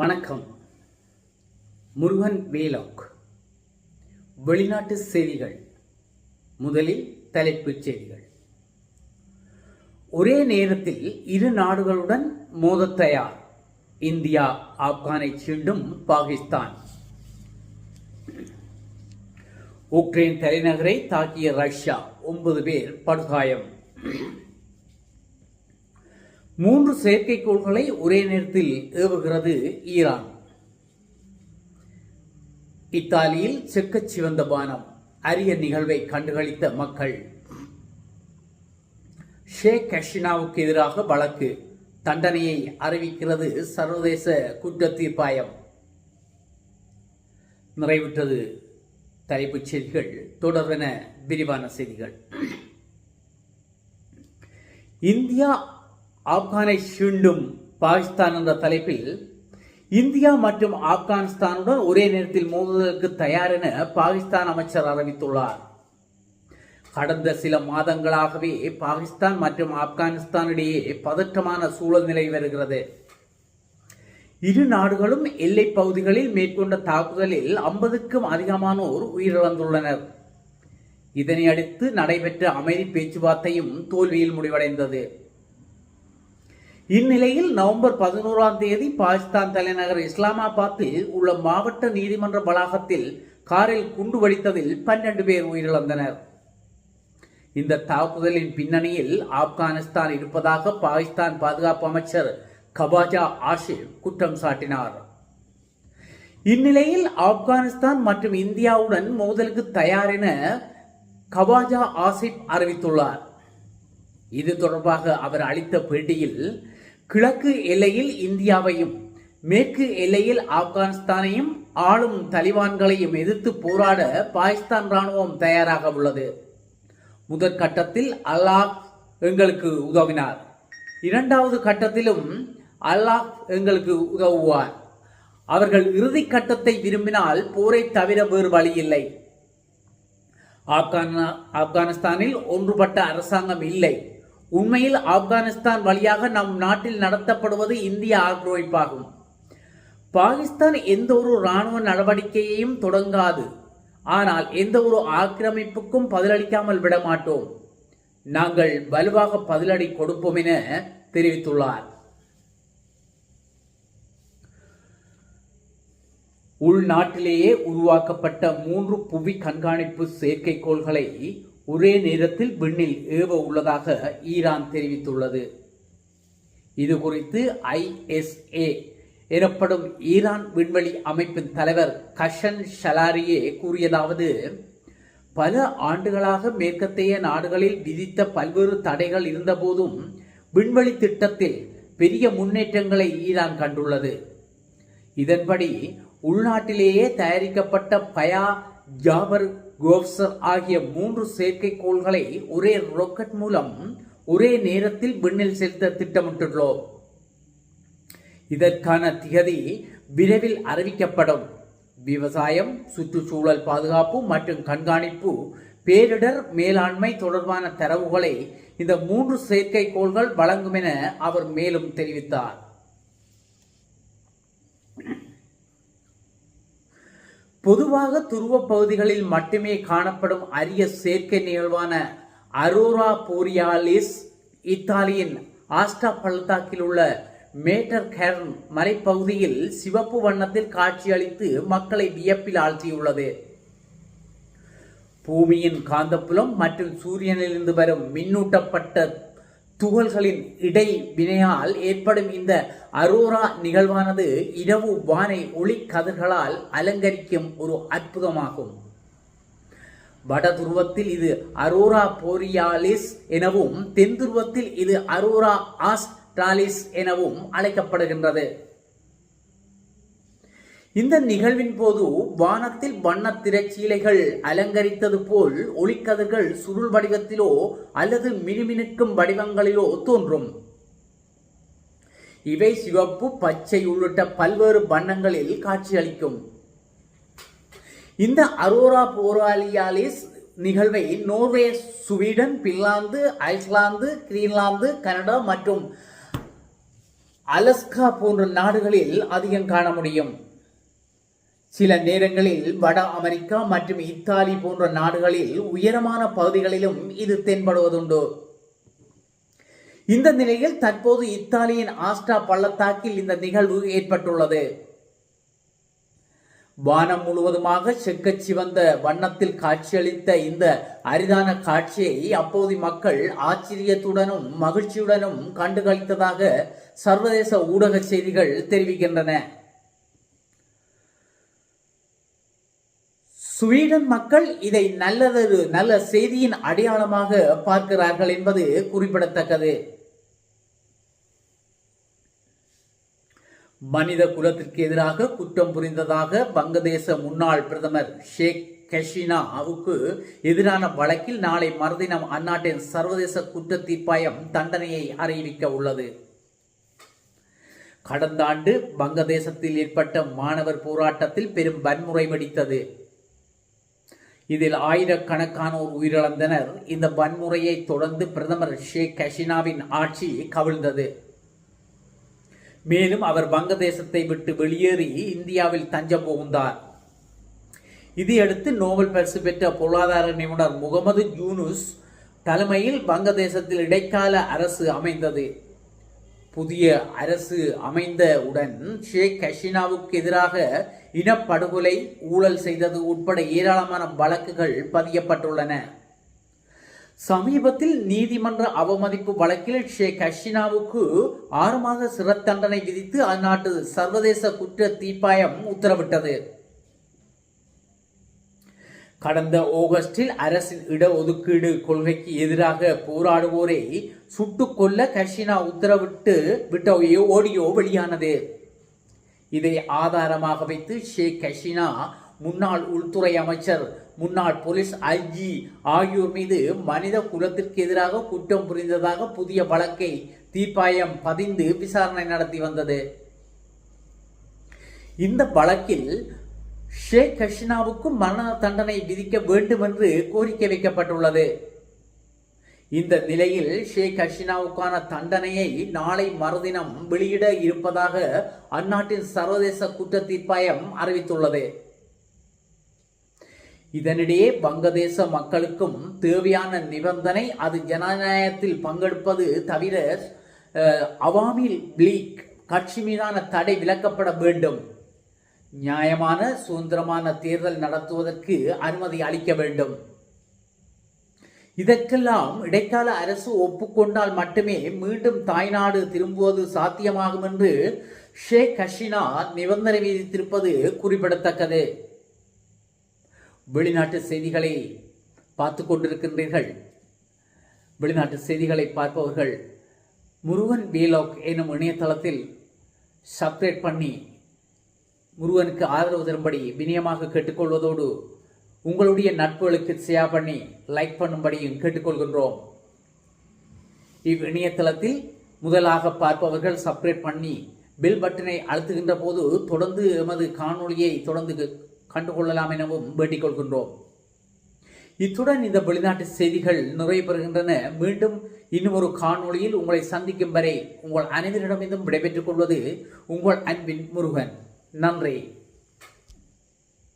வணக்கம். முருகன் வேலாக் வெளிநாட்டு செய்திகள். முதலில் தலைப்புச் செய்திகள். ஒரே நேரத்தில் இரு நாடுகளுடன் மோதத் தயார். இந்தியா ஆப்கானை சீண்டும் பாகிஸ்தான். உக்ரைன் தலைநகரை தாக்கிய ரஷ்யா ஒன்பது பேர் படுகாயம். மூன்று செயற்கைக்கோள்களை ஒரே நேரத்தில் ஏவுகிறது ஈரான். இத்தாலியில் செக்கச் சிவந்த பானம் அரிய நிகழ்வை கண்டுகளித்த மக்கள். ஷேக் ஹஷினாவுக்கு எதிராக வழக்கு தண்டனையை அறிவிக்கிறது சர்வதேச குற்ற தீர்ப்பாயம் நிறைவுற்றது தலைப்புச் செய்திகள் தொடர்வென விரிவான செய்திகள். இந்தியா ஆப்கானை சீண்டும் பாகிஸ்தான் என்ற தலைப்பில் இந்தியா மற்றும் ஆப்கானிஸ்தானுடன் ஒரே நேரத்தில் மோதுவதற்கு தயார் என பாகிஸ்தான் அமைச்சர் அறிவித்துள்ளார். கடந்த சில மாதங்களாகவே பாகிஸ்தான் மற்றும் ஆப்கானிஸ்தான் இடையே பதற்றமான சூழல் நிலவி வருகிறது. இரு நாடுகளும் எல்லை பகுதிகளில் மேற்கொண்ட தாக்குதலில் ஐம்பதுக்கும் அதிகமானோர் உயிரிழந்துள்ளனர். இதனை அடுத்து நடைபெற்ற அமைதி பேச்சுவார்த்தையும் தோல்வியில் முடிவடைந்தது. இந்நிலையில் நவம்பர் பதினோராம் தேதி பாகிஸ்தான் தலைநகர் இஸ்லாமாபாத்தில் உள்ள மாவட்ட நீதிமன்ற வளாகத்தில் காரில் குண்டு வெடித்ததில் பன்னெண்டு பேர் உயிரிழந்தனர். இந்த தாக்குதலின் பின்னணியில் ஆப்கானிஸ்தான் இருப்பதாக பாகிஸ்தான் பாதுகாப்பு அமைச்சர் கபாஜா ஆஷிப் குற்றம் சாட்டினார். இந்நிலையில் ஆப்கானிஸ்தான் மற்றும் இந்தியாவுடன் மோதலுக்கு தயார் என கபாஜா ஆசிப் அறிவித்துள்ளார். இது தொடர்பாக அவர் அளித்த பேட்டியில் கிழக்கு எல்லையில் இந்தியாவையும் மேற்கு எல்லையில் ஆப்கானிஸ்தானையும் ஆளும் தலிபான்களையும் எதிர்த்து போராட பாகிஸ்தான் ராணுவம் தயாராக உள்ளது. முதற்கட்டத்தில் அல்லாஹ் எங்களுக்கு உதவினார். இரண்டாவது கட்டத்திலும் அல்லாஹ் எங்களுக்கு உதவுவார். அவர்கள் இறுதி கட்டத்தை விரும்பினால் போரை தவிர வேறு வழி இல்லை. ஆப்கான ஆப்கானிஸ்தானில் ஒன்றுபட்ட அரசாங்கம் இல்லை. உண்மையில் ஆப்கானிஸ்தான் வழியாக நம் நாட்டில் நடத்தப்படுவது இந்திய ஆக்கிரமிப்பாகும். பாகிஸ்தான் எந்த ஒரு இராணுவ நடவடிக்கையையும் தொடங்காது. ஆனால் எந்த ஒரு ஆக்கிரமிப்புக்கும் பதிலளிக்காமல் விட மாட்டோம் நாங்கள் வலுவாக பதிலடி கொடுப்போம் என தெரிவித்துள்ளார். உள்நாட்டிலேயே உருவாக்கப்பட்ட மூன்று புவி கண்காணிப்பு செயற்கைக்கோள்களை ஒரே நேரத்தில் விண்ணில் ஏவ உள்ளதாக ஈரான் தெரிவித்துள்ளது. இது குறித்து ஐஎஸ்ஏ எனப்படும் ஈரான் விண்வெளி அமைப்பின் தலைவர் கஷன் ஷலாரியே கூறியதாவது பல ஆண்டுகளாக மேற்கத்தைய நாடுகளில் விதித்த பல்வேறு தடைகள் இருந்தபோதும் விண்வெளி திட்டத்தில் பெரிய முன்னேற்றங்களை ஈரான் கண்டுள்ளது. இதன்படி உள்நாட்டிலேயே தயாரிக்கப்பட்ட பயா ஜாபர் கோப்சர் ஆகிய மூன்று செயற்கைக்கோள்களை ஒரே ராக்கெட் மூலம் ஒரே நேரத்தில் விண்ணில் செலுத்த திட்டமிட்டுள்ளோம். இதற்கான திகதி விரைவில் அறிவிக்கப்படும். விவசாயம் சுற்றுச்சூழல் பாதுகாப்பு மற்றும் கண்காணிப்பு பேரிடர் மேலாண்மை தொடர்பான தரவுகளை இந்த மூன்று செயற்கைக்கோள்கள் வழங்கும் என அவர் மேலும் தெரிவித்தார். பொதுவாக துருவ பகுதிகளில் மட்டுமே காணப்படும் அரிய செயற்கை நிகழ்வான அரோரா போரியாலிஸ் இத்தாலியின் ஆஸ்டா பள்ளத்தாக்கில் உள்ள மேட்டர் கேர்ன் மலைப்பகுதியில் சிவப்பு வண்ணத்தில் காட்சியளித்து மக்களை வியப்பில் ஆழ்த்தியுள்ளது. பூமியின் காந்தப்புலம் மற்றும் சூரியனிலிருந்து வரும் மின்னூட்டப்பட்ட துகள்களின் இடை வினையால் ஏற்படும் இந்த அரோரா நிகழ்வானது இரவு வானை ஒளி கதிர்களால் அலங்கரிக்கும் ஒரு அற்புதமாகும். வட துருவத்தில் இது அரோரா போரியாலிஸ் எனவும் தென் துருவத்தில் இது அரோரா ஆஸ்ட்ராலிஸ் எனவும் அழைக்கப்படுகின்றது. இந்த நிகழ்வின் போது வானத்தில் வண்ண திரைச்சீலைகள் அலங்கரித்தது போல் ஒளிக்கதிர்கள் சுருள் வடிவத்திலோ அல்லது மினுமினுக்கும் வடிவங்களிலோ தோன்றும். இவை சிவப்பு பச்சை உள்ளிட்ட பல்வேறு வண்ணங்களில் காட்சியளிக்கும். இந்த அரோரா போராலியாலிஸ் நிகழ்வை Norway Sweden Finland Iceland Greenland Canada மற்றும் அலஸ்கா போன்ற நாடுகளில் அதிகம் காண முடியும். சில நேரங்களில் வட அமெரிக்கா மற்றும் இத்தாலி போன்ற நாடுகளில் உயரமான பகுதிகளிலும் இது தென்படுவதுண்டு. இந்த நிலையில் தற்போது இத்தாலியின் ஆஸ்டா பள்ளத்தாக்கில் இந்த நிகழ்வு ஏற்பட்டுள்ளது. வானம் முழுவதுமாக செக்கச் சிவந்த வண்ணத்தில் காட்சியளித்த இந்த அரிதான காட்சியை அப்போது மக்கள் ஆச்சரியத்துடனும் மகிழ்ச்சியுடனும் கண்டுகளித்ததாக சர்வதேச ஊடக செய்திகள் தெரிவிக்கின்றன. ஸ்வீடன் மக்கள் இதை நல்லதொரு நல்ல செய்தியின் அடையாளமாக பார்க்கிறார்கள் என்பது குறிப்பிடத்தக்கது. மனித குலத்திற்கு எதிராக குற்றம் புரிந்ததாக வங்கதேச முன்னாள் பிரதமர் ஷேக் கஷினாவுக்கு எதிரான வழக்கில் நாளை மறுதினம் அந்நாட்டின் சர்வதேச குற்ற தீர்ப்பாயம் தண்டனையை அறிவிக்க உள்ளது. கடந்த ஆண்டு வங்கதேசத்தில் ஏற்பட்ட மாணவர் போராட்டத்தில் பெரும் வன்முறை வெடித்தது. இதில் ஆயிரக்கணக்கானோர் உயிரிழந்தனர். இந்த வன்முறையை தொடர்ந்து பிரதமர் ஷேக் ஹசீனாவின் ஆட்சி கவிழ்ந்தது. மேலும் அவர் வங்கதேசத்தை விட்டு வெளியேறி இந்தியாவில் தஞ்சம் புகுந்தார். இதையடுத்து நோபல் பரிசு பெற்ற பொருளாதார நிபுணர் முகமது யூனுஸ் தலைமையில் வங்கதேசத்தில் இடைக்கால அரசு அமைந்தது. புதிய அரசு அமைந்தவுடன் ஷேக் ஹசீனாவுக்கு எதிராக இனப்படுகொலை ஊழல் செய்தது உட்பட ஏராளமான வழக்குகள் பதியப்பட்டுள்ளன. சமீபத்தில் நீதிமன்ற அவமதிப்பு வழக்கில் ஷேக் ஹஷினாவுக்கு ஆறு மாத சிறை தண்டனை விதித்து அந்நாட்டு சர்வதேச குற்ற தீர்ப்பாயம் உத்தரவிட்டது. கடந்த ஆகஸ்டில் அரசின் இடஒதுக்கீடு கொள்கைக்கு எதிராக போராடுவோரை சுட்டுக்கொள்ள கஷினா உத்தரவிட்டு விட்ட ஆடியோ வெளியானது. இதை ஆதாரமாக வைத்து ஷேக் ஹசீனா முன்னாள் உள்துறை அமைச்சர் முன்னாள் போலீஸ் ஐஜி ஆகியோர் மீது மனித குலத்திற்கு எதிராக குற்றம் புரிந்ததாக புதிய வழக்கை தீப்பாயம் பதிந்து விசாரணை நடத்தி வந்தது. இந்த வழக்கில் ஷேக் ஹசீனாவுக்கு மரண தண்டனை விதிக்க வேண்டும் என்று கோரிக்கை வைக்கப்பட்டுள்ளது. இந்த நிலையில் ஷேக் ஹசீனாவுக்கான தண்டனையை நாளை மறுதினம் வெளியிட இருப்பதாக அந்நாட்டின் சர்வதேச குற்ற தீர்ப்பாயம் அறிவித்துள்ளது. இதனிடையே வங்கதேச மக்களுக்கும் தேவையான நிபந்தனை அது ஜனநாயகத்தில் பங்கெடுப்பது தவிர அவாமி லீக் கட்சி மீதான தடை விலக்கப்பட வேண்டும். நியாயமான சுதந்திரமான தேர்தல் நடத்துவதற்கு அனுமதி அளிக்க வேண்டும். இதற்கெல்லாம் இடைக்கால அரசு ஒப்புக்கொண்டால் மட்டுமே மீண்டும் தாய்நாடு திரும்புவது சாத்தியமாகும் என்று ஷேக் ஹசீனா நிபந்தனை விதித்திருப்பது குறிப்பிடத்தக்கது. வெளிநாட்டு செய்திகளை பார்த்து கொண்டிருக்கின்றீர்கள். வெளிநாட்டு செய்திகளை பார்ப்பவர்கள் முருகன் வீலாக் எனும் இணையதளத்தில் சப்ஸ்கிரைப் பண்ணி முருகனுக்கு ஆதரவு தரும்படி வினயமாக கேட்டுக்கொள்வதோடு உங்களுடைய நட்புகளுக்கு ஷேர் பண்ணி லைக் பண்ணும்படியும் கேட்டுக்கொள்கின்றோம். இவ் இணையதளத்தில் முதலாக பார்ப்பவர்கள் சப்ரேட் பண்ணி பெல் பட்டனை அழுத்துகின்ற போது தொடர்ந்து எமது காணொளியை தொடர்ந்து கண்டுகொள்ளலாம் எனவும் வேண்டிக் கொள்கின்றோம் இத்துடன் இந்த வெளிநாட்டு செய்திகள் நிறைவு பெறுகின்றன. மீண்டும் இன்னும் ஒரு காணொளியில் உங்களை சந்திக்கும் வரை உங்கள் அனைவரிடமிருந்தும் விடைபெற்றுக் கொள்வது உங்கள் அன்பின் முருகன். நன்றி.